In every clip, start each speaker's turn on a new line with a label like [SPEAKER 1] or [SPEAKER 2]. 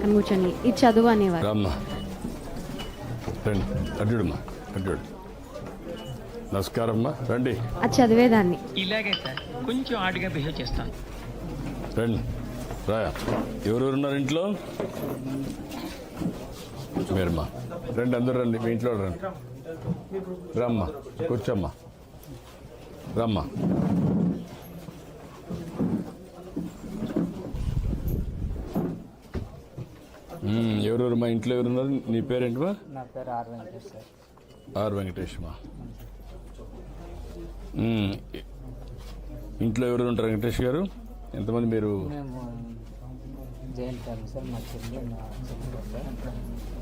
[SPEAKER 1] పక్కన కూర్చొని ఇది చదువు అనేవారు.
[SPEAKER 2] రామ్మా. రండి. అడ్డుడమ్మా. అడ్డుడు. నమస్కారం అమ్మా రండి.
[SPEAKER 1] అది చదివేదాన్ని.
[SPEAKER 3] ఇలాగే సార్. కొంచెం ఆడిగా బిహేవ్ చేస్తాను.
[SPEAKER 2] రండి. రాయా. ఎవరెవరు ఉన్నారు ఇంట్లో? మీరమ్మా. రండి అందరూ రండి. మీ ఇంట్లో రండి. రమ్మా. కూర్చోమ్మా. రమ్మా. ఎవరెవరు మా ఇంట్లో ఎవరున్నారు? నీ పేరేంటిమా
[SPEAKER 4] నా పేరు ఆర్ వెంకటేష్ సార్.
[SPEAKER 2] ఆర్ వెంకటేష్మా? మ్మ్, ఇంట్లో ఎవరు ఉంటారు వెంకటేష్ గారు? ఎంతమంది మీరు?
[SPEAKER 4] ఫ్యామిలీ సార్ మా చెల్లి మా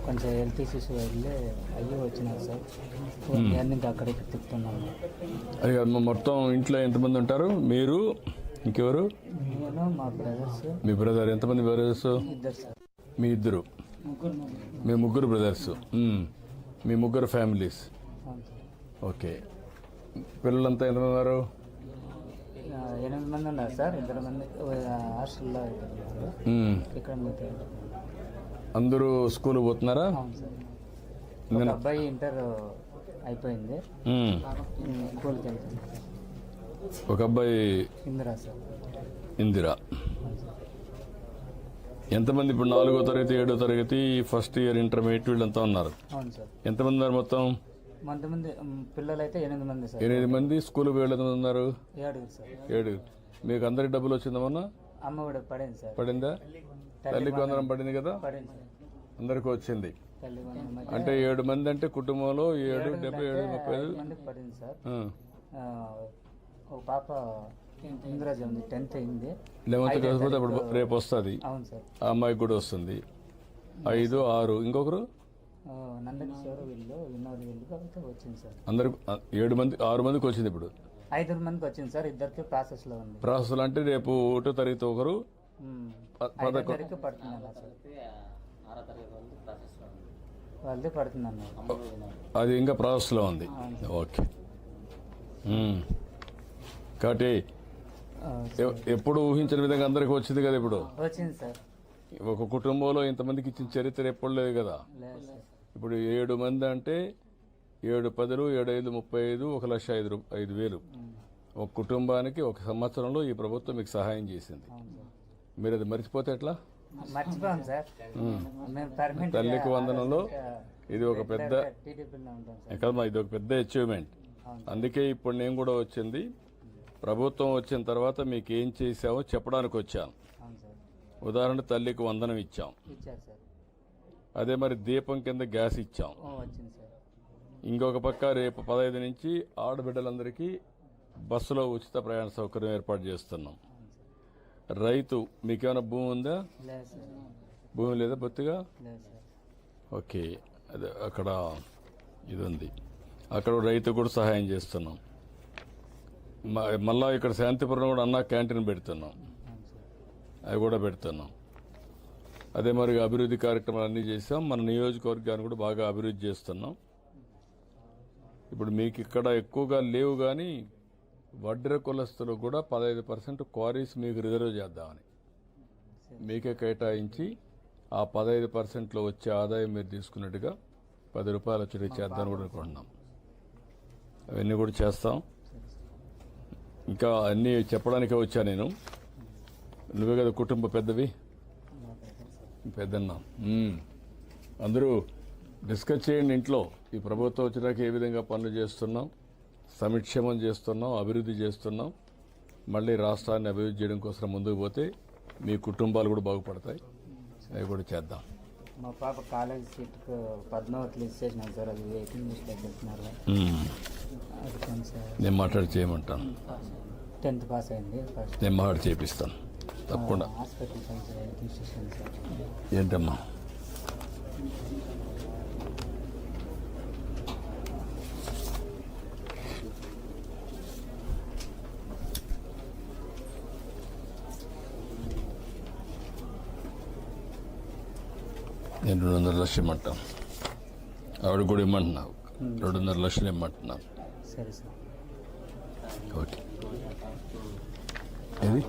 [SPEAKER 4] కొంచెం హెల్త్ ఇష్యూస్ వెళ్ళి అయ్యి వచ్చినారు సార్. ఇంకా అక్కడికి తిప్పుతున్నాము.
[SPEAKER 2] అది కాదు, మొత్తం ఇంట్లో ఎంతమంది ఉంటారు? మీరు? ఇంకెవరు?
[SPEAKER 4] నేను మా బ్రదర్స్.
[SPEAKER 2] మీ బ్రదర్ ఎంతమంది బ్రదర్స్?
[SPEAKER 4] ఇద్దరు సార్.
[SPEAKER 2] మీ ఇద్దరు. మీ ముగ్గురు బ్రదర్స్. మీ ముగ్గురు ఫ్యామిలీస్ ఓకే. పిల్లలంతా ఎంతమంది ఉన్నారు?
[SPEAKER 4] ఎనిమిది మంది ఉన్నారు సార్. ఇద్దరు మంది హాస్టల్లో. ఇక్కడ
[SPEAKER 2] అందరూ స్కూల్ పోతున్నారా? నేను
[SPEAKER 4] అబ్బాయి ఇంటర్ అయిపోయింది. స్కూల్కి వెళ్తుంది
[SPEAKER 2] ఒక అబ్బాయి
[SPEAKER 4] ఇందిరా సార్.
[SPEAKER 2] ఇందిరా. ఎంతమంది ఇప్పుడు నాలుగో తరగతి ఏడో తరగతి ఫస్ట్ ఇయర్ ఇంటర్మీడియట్ వీళ్ళంతా ఉన్నారు?
[SPEAKER 4] అవును సార్.
[SPEAKER 2] ఎంతమంది ఉన్నారు మొత్తం?
[SPEAKER 4] మంది పిల్లలు అయితే ఎనిమిది మంది సార్.
[SPEAKER 2] ఎనిమిది మంది? స్కూల్ ఎంతమంది ఉన్నారు?
[SPEAKER 4] ఏడుగురు సార్.
[SPEAKER 2] మీకు అందరికి డబ్బులు
[SPEAKER 4] అమ్మ కూడా పడింది సార్.
[SPEAKER 2] పడిందా? తల్లికి వందనం పడింది కదా?
[SPEAKER 4] పడింది సార్.
[SPEAKER 2] అందరికి వచ్చింది.
[SPEAKER 4] తల్లి
[SPEAKER 2] అంటే ఏడు మంది అంటే కుటుంబంలో ఏడు డెబ్బై ఏడు ముప్పై ఐదు?
[SPEAKER 4] పడింది సార్? ఒక పాప ఇందిరాజు ఉంది టెన్త్ అయింది.
[SPEAKER 2] లెవెన్త్ కాకపోతే అప్పుడు రేపు వస్తుంది.
[SPEAKER 4] అవును సార్.
[SPEAKER 2] ఆ అమ్మాయికి కూడా వస్తుంది. ఐదు ఆరు ఇంకొకరు?
[SPEAKER 4] నందకిషోర్ వీళ్ళు వినోద్ వీళ్ళు కాబట్టి వచ్చింది సార్.
[SPEAKER 2] ఏడు మంది ఆరు మందికి వచ్చింది ఇప్పుడు?
[SPEAKER 4] ఐదుగురు మందికి వచ్చింది సార్ ఇద్దరికి ప్రాసెస్లో ఉంది.
[SPEAKER 2] ప్రాసెస్ అంటే రేపు ఒకటో తరగతి ఒకరు?
[SPEAKER 4] ఐదో వాళ్ళది
[SPEAKER 2] అది ఇంకా ప్రాసెస్లో ఉంది. ఓకే. కాబట్టి ఎప్పుడు ఊహించిన విధంగా అందరికి వచ్చింది కదా ఇప్పుడు?
[SPEAKER 4] వచ్చింది సార్.
[SPEAKER 2] ఒక కుటుంబంలో ఇంతమందికి ఇచ్చిన చరిత్ర ఎప్పుడు లేదు కదా? ఇప్పుడు ఏడు మంది అంటే ఏడు పదులు ఏడు ఐదు ముప్పై ఐదు ఒక లక్ష ఐదు ఐదు వేలు. ఒక కుటుంబానికి ఒక సంవత్సరంలో ఈ ప్రభుత్వం మీకు సహాయం చేసింది. మీరు అది మర్చిపోతే ఎట్లా? తల్లికి వందనంలో ఇది ఒక పెద్ద ఇది ఒక పెద్ద అచీవ్మెంట్. అందుకే ఇప్పుడు నేను కూడా వచ్చింది. ప్రభుత్వం వచ్చిన తర్వాత మీకు ఏం చేశామో చెప్పడానికి
[SPEAKER 4] సార్.
[SPEAKER 2] ఉదాహరణ తల్లికి వందనం ఇచ్చాం. అదే మరి దీపం కింద గ్యాస్ ఇచ్చాం. ఇంకొక పక్క రేపు పదహైదు నుంచి ఆడబిడ్డలందరికీ బస్సులో ఉచిత ప్రయాణ సౌకర్యం ఏర్పాటు చేస్తున్నాం. రైతు మీకేమైనా భూమి ఉందా? భూమి లేదా బొత్తిగా? ఓకే. అదే అక్కడ ఇది ఉంది అక్కడ రైతు కూడా సహాయం చేస్తున్నాం. మళ్ళా ఇక్కడ శాంతిపురం కూడా అన్న క్యాంటీన్ పెడుతున్నాం. అవి కూడా పెడుతున్నాం. అదే మరి అభివృద్ధి కార్యక్రమాలు అన్నీ చేసాం మన నియోజకవర్గాన్ని కూడా బాగా అభివృద్ధి చేస్తున్నాం. ఇప్పుడు మీకు ఇక్కడ ఎక్కువగా లేవు కానీ వడ్ర కులస్తులు కూడా పదహైదు పర్సెంట్ క్వారీస్ మీకు రిజర్వ్ చేద్దామని. మీకే కేటాయించి ఆ పదహైదు పర్సెంట్లో వచ్చే ఆదాయం మీరు తీసుకున్నట్టుగా పది రూపాయలు వచ్చి చేద్దామని కూడా అనుకుంటున్నాం. అవన్నీ కూడా చేస్తాం. ఇంకా అన్నీ చెప్పడానికే వచ్చా నేను. నువ్వే కదా కుటుంబ పెద్దవి? పెద్దన్న. అందరూ డిస్కస్ చేయండి ఇంట్లో. ఈ ప్రభుత్వం వచ్చినాక ఏ విధంగా పనులు చేస్తున్నాం? సమిక్షేమం చేస్తున్నాం అభివృద్ధి చేస్తున్నాం. మళ్ళీ రాష్ట్రాన్ని అభివృద్ధి చేయడం కోసం ముందుకు పోతే మీ కుటుంబాలు కూడా బాగుపడతాయి. అవి కూడా చేద్దాం.
[SPEAKER 4] మా పాప కాలేజ్ సీట్కు పద్మావతిలో ఇచ్చేసినాం సార్ అది వెయిటింగ్. అది కొంచెం
[SPEAKER 2] నేను మాట్లాడి చేయమంటాను.
[SPEAKER 4] టెన్త్ పాస్ అయింది.
[SPEAKER 2] నేను మాట్లాడి చేపిస్తాను. తప్పకుండా. ఏంటమ్మా? నేను రెండున్నర లక్షలు ఇమ్మంటాను. ఆవిడ కూడా ఇమ్మంటున్నావు. రెండున్నర లక్షలు ఇమ్మంటున్నాను.
[SPEAKER 4] సరే సార్.
[SPEAKER 2] ఓకే. ఏది?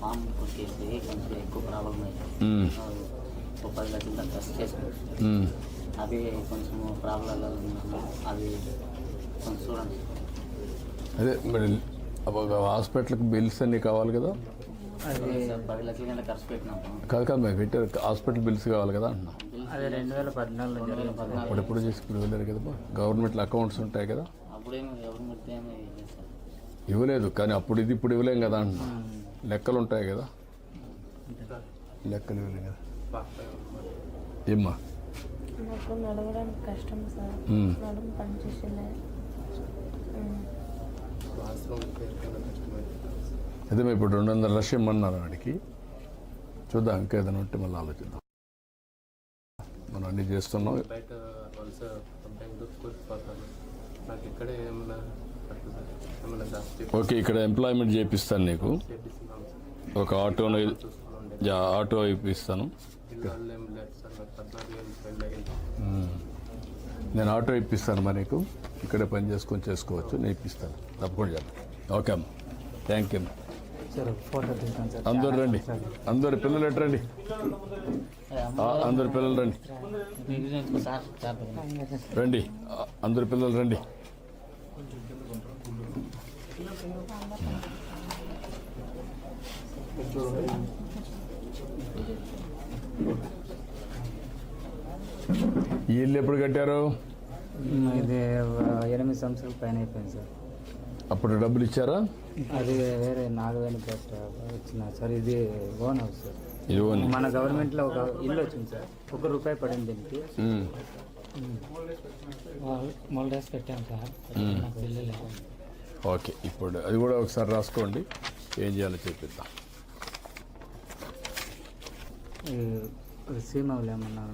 [SPEAKER 5] ఫామ్ కొట్టేసి కొంచెం ఎక్కువ ప్రాబ్లం అయింది పది లక్షలు దాకా ఖర్చు చేసుకున్నాం
[SPEAKER 2] ఉమ్.
[SPEAKER 5] అది కొంచెం ప్రాబ్లంలో చూడండి
[SPEAKER 2] అదే మరి ఒక హాస్పిటల్కి బిల్స్ అన్నీ కావాలి కదా?
[SPEAKER 5] పది లక్షల కింద ఖర్చు పెట్టినాము
[SPEAKER 2] కాదు కాదు మేము పెట్టారు. హాస్పిటల్ బిల్స్ కావాలి కదా అంటున్నా.
[SPEAKER 4] అది రెండు వేల
[SPEAKER 2] అప్పుడు ఎప్పుడు చేసుకుని వెళ్ళారు కదా గవర్నమెంట్లో అకౌంట్స్ ఉంటాయి కదా? ఇవ్వలేదు కానీ అప్పుడు ఇది ఇప్పుడు ఇవ్వలేం కదా అంటున్నా. లెక్కలు ఉంటాయి కదా. లెక్కలు ఇవ్వలేం కదా. ఏమ్మా?
[SPEAKER 6] నాకు నడవడానికి కష్టం సార్.
[SPEAKER 2] ఉమ్.
[SPEAKER 6] నడుము పనిచేసింది
[SPEAKER 2] అదే మేము ఇప్పుడు రెండు వందల లక్షలు ఇమ్మన్నారు వాడికి. చూద్దాం ఇంకా ఏదైనా ఉంటే మళ్ళీ ఆలోచిద్దాం. మనం అన్నీ చేస్తున్నాం.
[SPEAKER 7] నాకు ఇక్కడే
[SPEAKER 2] ఓకే ఇక్కడ ఎంప్లాయ్మెంట్ చేపిస్తాను నీకు.
[SPEAKER 7] చేపిస్తున్నాం సార్.
[SPEAKER 2] ఒక ఆటోను యా, ఆటో ఇప్పిస్తాను.
[SPEAKER 7] ఇల్లు వాళ్ళు ఏం లేదు సార్ నాకు పద్నాలుగు వేలు పెళ్ళి అయింది.
[SPEAKER 2] నేను ఆటో ఇప్పిస్తాను మరి నీకు. ఇక్కడే పని చేసుకొని చేసుకోవచ్చు నేను ఇప్పిస్తాను. తప్పకుండా చేద్దాం ఓకే అమ్మ. థ్యాంక్ యూ
[SPEAKER 4] సార్
[SPEAKER 2] అందరు రండి. అందరు పిల్లలు ఎటు రండి? అందరు పిల్లలు రండి. రండి. అందరు పిల్లలు రండి. ఇల్లు ఎప్పుడు కట్టారు?
[SPEAKER 4] ఇది ఎనిమిది సంవత్సరాల పైన అయిపోయింది సార్.
[SPEAKER 2] అప్పుడు డబ్బులు ఇచ్చారా?
[SPEAKER 4] అది వేరే నాలుగు వేలు వచ్చిన సార్. ఇది ఓన్ హౌస్ సార్.
[SPEAKER 2] ఇదిగోని
[SPEAKER 4] మన గవర్నమెంట్లో ఒక ఇల్లు వచ్చింది సార్. ఒక రూపాయి పడింది దీనికి. పెట్టాను సార్. నాకు లేదు.
[SPEAKER 2] ఓకే ఇప్పుడు అది కూడా ఒకసారి రాసుకోండి. ఏం చేయాలో చెప్పిద్దాం
[SPEAKER 4] ఈ సీమలు ఏమన్నా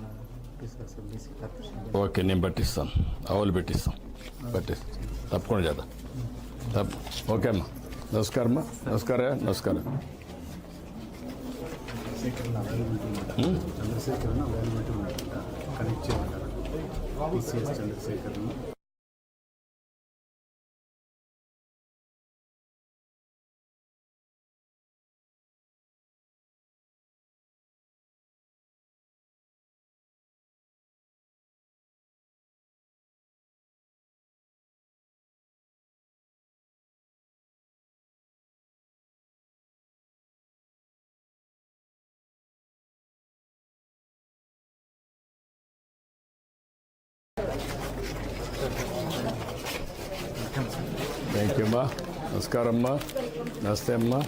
[SPEAKER 2] ఓకే నేను పట్టిస్తాను. ఆవులు పెట్టిస్తాం. పట్టిస్తాం. తప్పకుండా చేద్దాం. ఓకే అమ్మా నమస్కారం అమ్మా నమస్కారం నమస్కారం
[SPEAKER 7] చంద్రశేఖర్ అవైలబిలిటీ ఉన్నాడు కనెక్ట్ చేయమంటారు పిసిఎస్ చంద్రశేఖర్
[SPEAKER 2] అమ్మా నమస్కారం అమ్మా నమస్తే అమ్మా